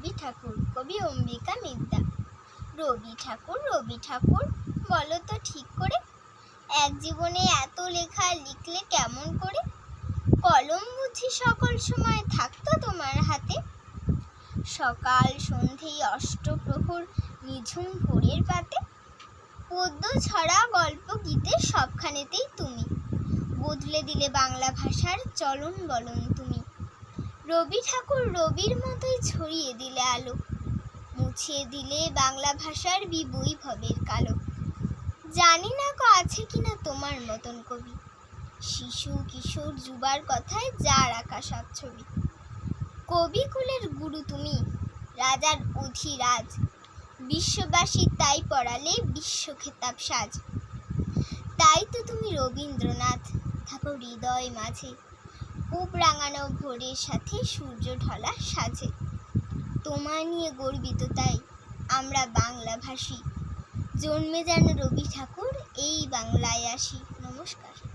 রবি ঠাকুর, কবি অম্বিকা মিদ্যা রবি ঠাকুর রবি ঠাকুর, বলো তো ঠিক করে। এক জীবনে এত লেখা লিখলে কেমন করে? কলম বুঝি সকল সময় থাকতো তোমার হাতে। সকাল সন্ধেই অষ্টপ্রহর নিঝুম ভোরের পাতে। পদ্য, ছড়া, গল্প গীতে সবখানেতেই তুমি। বদলে দিলে বাংলা ভাষার চলন বলন তুমি। রবি ঠাকুর রবির মতোই ছড়িয়ে দিলে আলো। মুছিয়ে দিলে বাংলা ভাষার বিবৈভবের কালো। জানি না কো আছে কিনা তোমার মতন কবি। শিশু কিশোর যুবার কথায় যার আঁকা সব ছবি কবিকুলের গুরু তুমি, রাজার অধিরাজ। বিশ্ববাসী তাই পড়ালে বিশ্ব খেতাব সাজ। তাই তো তুমি রবীন্দ্রনাথ থাকো হৃদয় মাঝে। পূব রাঙানো ভোরের সাথে সূর্য ঢলা সাজে। তোমায় নিয়ে গর্বিত তাই আমরা বাংলাভাষী। জন্মে যেন রবি ঠাকুর এই বাংলায় আসি। নমস্কার।